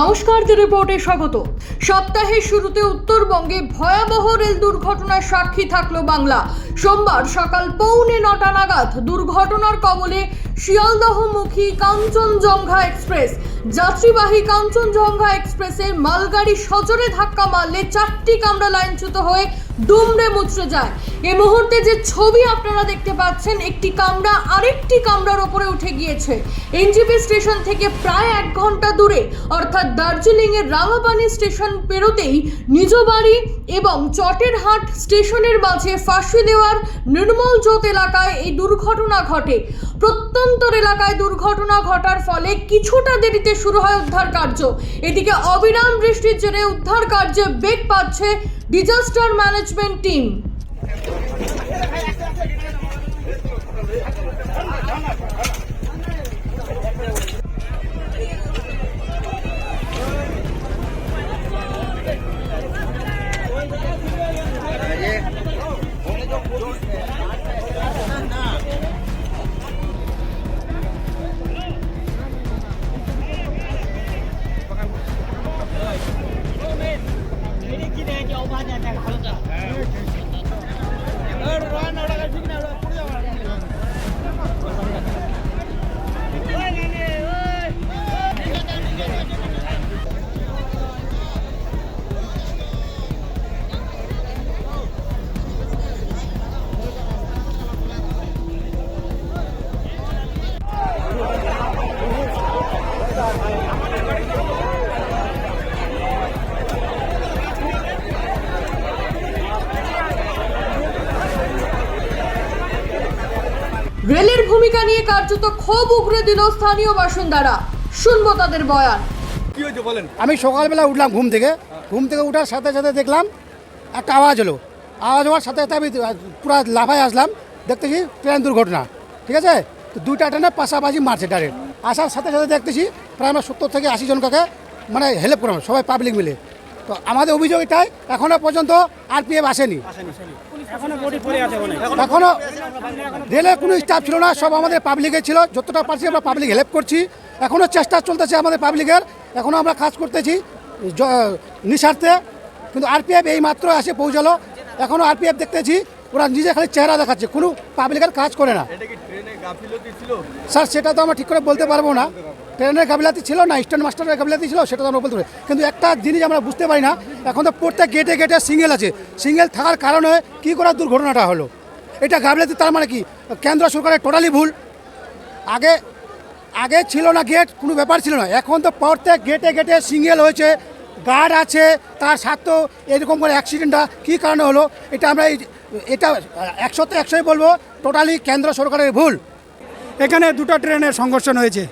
নমস্কার দি রিপোর্টে স্বাগত। সপ্তাহের শুরুতে উত্তরবঙ্গে ভয়াবহ রেল দুর্ঘটনার সাক্ষী থাকল বাংলা। সোমবার সকাল পৌনে নটা নাগাদ দুর্ঘটনার কবলে শিয়ালদহমুখী কাঞ্চনজঙ্ঘা এক্সপ্রেস, যাত্রীবাহী কাঞ্চনজঙ্ঘা এক্সপ্রেসে মালগাড়ি সজোরে ধাক্কা মারলে চারটি কামরা লাইনচ্যুত হয়ে দুমড়ে মুচড়ে যায়। এই মুহূর্তে যে ছবি আপনারা দেখতে পাচ্ছেন, একটি কামরা আরেকটি কামরার ওপরে উঠে গিয়েছে। এনজিপি স্টেশন থেকে প্রায় এক ঘণ্টা দূরে, অর্থাৎ দার্জিলিং এর রাঙাপানি স্টেশন পেরোতেই নিজ বাড়ি এবং চটেরহাট স্টেশনের মাঝে ফাঁসি দেওয়ার নির্মল জ্যোত এলাকায় এই দুর্ঘটনা ঘটে। প্রত্যন্তর এলাকায় দুর্ঘটনা ঘটার ফলে কিছুটা দেরিতে শুরু হয় উদ্ধার কার্য। এদিকে অবিরাম বৃষ্টির জেরে উদ্ধার কার্যে বেগ পাচ্ছে ডিজাস্টার ম্যানেজমেন্ট টিম রেলের ভূমিকা নিয়ে কার্যত ক্ষোভ উগরে দিল স্থানীয় বাসিন্দারা। শুনব তাদের বয়ান। কি হয়েছে বলেন? আমি সকালবেলা উঠলাম ঘুম থেকে। ঘুম থেকে উঠার সাথে সাথে দেখলাম একটা আওয়াজ হলো আওয়াজ হওয়ার সাথে সাথে আমি পুরো লাফায় আসলাম। দেখতেছি ট্রেন দুর্ঘটনা ঠিক আছে? তো দুইটা ট্রেনে পাশাপাশি মারছে ডাইরেক্ট আসার সাথে সাথে দেখতেছি প্রায় আমরা সত্তর থেকে আশি জনকে মানে হেল্প করলাম সবাই পাবলিক মিলে। তো আমাদের অভিযোগ এটাই এখনও পর্যন্ত আরপিএফ আসেনি। এখনও রেলের কোনো স্টাফ ছিল না সব আমাদের পাবলিকের ছিল যতটা পারছি আমরা পাবলিক হেল্প করছি। এখনও চেষ্টা চলতেছে আমাদের পাবলিকের এখনও আমরা কাজ করতেছি নিঃস্বার্থে। কিন্তু আরপিএফ এই মাত্র এসে পৌঁছালো এখনও আরপিএফ দেখতেছি ওরা নিজে খালি চেহারা দেখাচ্ছে কোনো পাবলিকের কাজ করে না। স্যার সেটা তো আমরা ঠিক করে বলতে পারব না। ট্রেনের গাবিলাতি ছিল না স্টেশন মাস্টারের গাবিলাতি ছিল, সেটা তো আমরা বলতে পারি। কিন্তু একটা জিনিস আমরা বুঝতে পারি না, এখন তো প্রত্যেক গেটে গেটে সিঙ্গেল আছে। সিঙ্গেল থাকার কারণে কী করে দুর্ঘটনাটা হলো? এটা গাবিলাতি তার মানে কি? কেন্দ্র সরকারের টোটালি ভুল। আগে আগে ছিল না গেট কোনো ব্যাপার ছিল না। এখন তো প্রত্যেক গেটে গেটে সিঙ্গেল হয়েছে গার্ড আছে, তার সাথেও এরকম করে অ্যাক্সিডেন্টটা কী কারণে হলো? এটা আমরা এটা একশোতে একশোই বলব টোটালি কেন্দ্র সরকারের ভুল। এখানে দুটো ট্রেনের সংঘর্ষণ হয়েছে।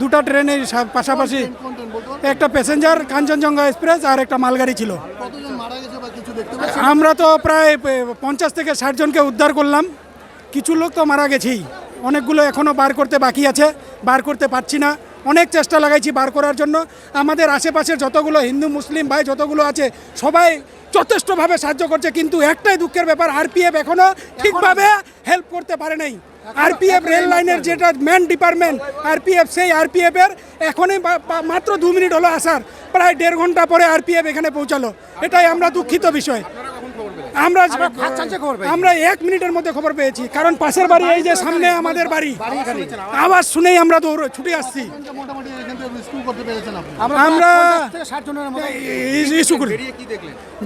দুটো ট্রেনের পাশাপাশি একটা প্যাসেঞ্জার কাঞ্চনজঙ্ঘা এক্সপ্রেস আর একটা মালগাড়ি ছিল। আমরা তো প্রায় পঞ্চাশ থেকে ষাট জনকে উদ্ধার করলাম। কিছু লোক তো মারা গেছেই। অনেকগুলো এখনও বার করতে বাকি আছে। বার করতে পারছি না। অনেক চেষ্টা লাগাইছি বার করার জন্য। আমাদের আশেপাশের যতগুলো হিন্দু মুসলিম ভাই যতগুলো আছে সবাই যথেষ্টভাবে সাহায্য করছে। কিন্তু একটাই দুঃখের ব্যাপার আরপিএফ এখনও ঠিকভাবে হেল্প করতে পারে নাই। আরপিএফ রেল লাইনের যেটা মেন ডিপার্টমেন্ট আরপিএফ সেই আরপিএফ এর এখনই মাত্র দু মিনিট হলো আসার। প্রায় দেড় ঘণ্টা পরে আরপিএফ এখানে পৌঁছালো। এটাই আমরা দুঃখিত বিষয়। আমরা। আমরা এক মিনিটের মধ্যে খবর পেয়েছি। কারণ পাশের বাড়ি এই যে সামনে আমাদের বাড়ি আওয়াজ শুনেই আমরা দৌড় ছুটে আসছি। আমরা ইস্যু করি।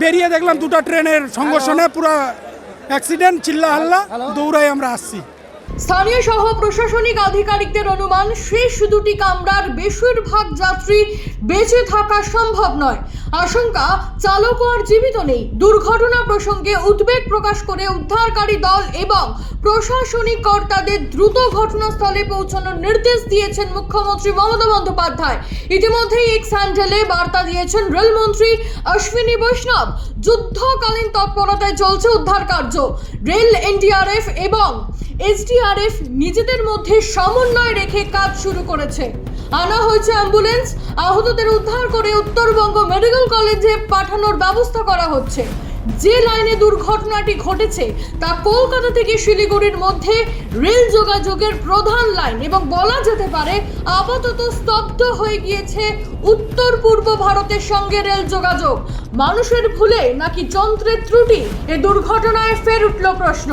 বেরিয়ে দেখলাম দুটো ট্রেনের সংঘর্ষণে পুরো অ্যাক্সিডেন্ট চিল্লা হাল্লা দৌড়াই আমরা আসছি। স্থানীয় সহ প্রশাসনিক আধিকারিকদের অনুমান, শেষ দুটি কামরার বেশিরভাগ যাত্রী বেঁচে থাকা সম্ভব নয়। আশঙ্কা, চালকও আর জীবিত নেই। দুর্ঘটনা প্রসঙ্গে উদ্বেগ প্রকাশ করে উদ্ধারকারী দল এবং প্রশাসনিক কর্তাদের দ্রুত ঘটনাস্থলে পৌঁছানোর নির্দেশ দিয়েছেন মুখ্যমন্ত্রী মমতা বন্দ্যোপাধ্যায়। ইতিমধ্যেই এক স্যান্ডেলে বার্তা দিয়েছেন রেলমন্ত্রী অশ্বিনী বৈষ্ণব। যুদ্ধকালীন তৎপরতায় চলছে উদ্ধার কার্য রেল, এনডিআরএফ এবং এসডিআরএফ নিজেদের মধ্যে সমন্বয় রেখে কাজ শুরু করেছে। আনা হয়েছে অ্যাম্বুলেন্স, আহতদের উদ্ধার করে উত্তরবঙ্গ মেডিকেল কলেজে পাঠানোর ব্যবস্থা করা হচ্ছে। যে লাইনে দুর্ঘটনাটি ঘটেছে, তা কলকাতা থেকে শিলিগুড়ির মধ্যে রেল যোগাযোগের প্রধান লাইন এবং বলা যেতে পারে আপাতত স্তব্ধ হয়ে গিয়েছে উত্তর পূর্ব ভারতের সঙ্গে রেল যোগাযোগ। মানুষের ভুলে নাকি যন্ত্রের ত্রুটি, এ দুর্ঘটনায় ফের উঠল প্রশ্ন।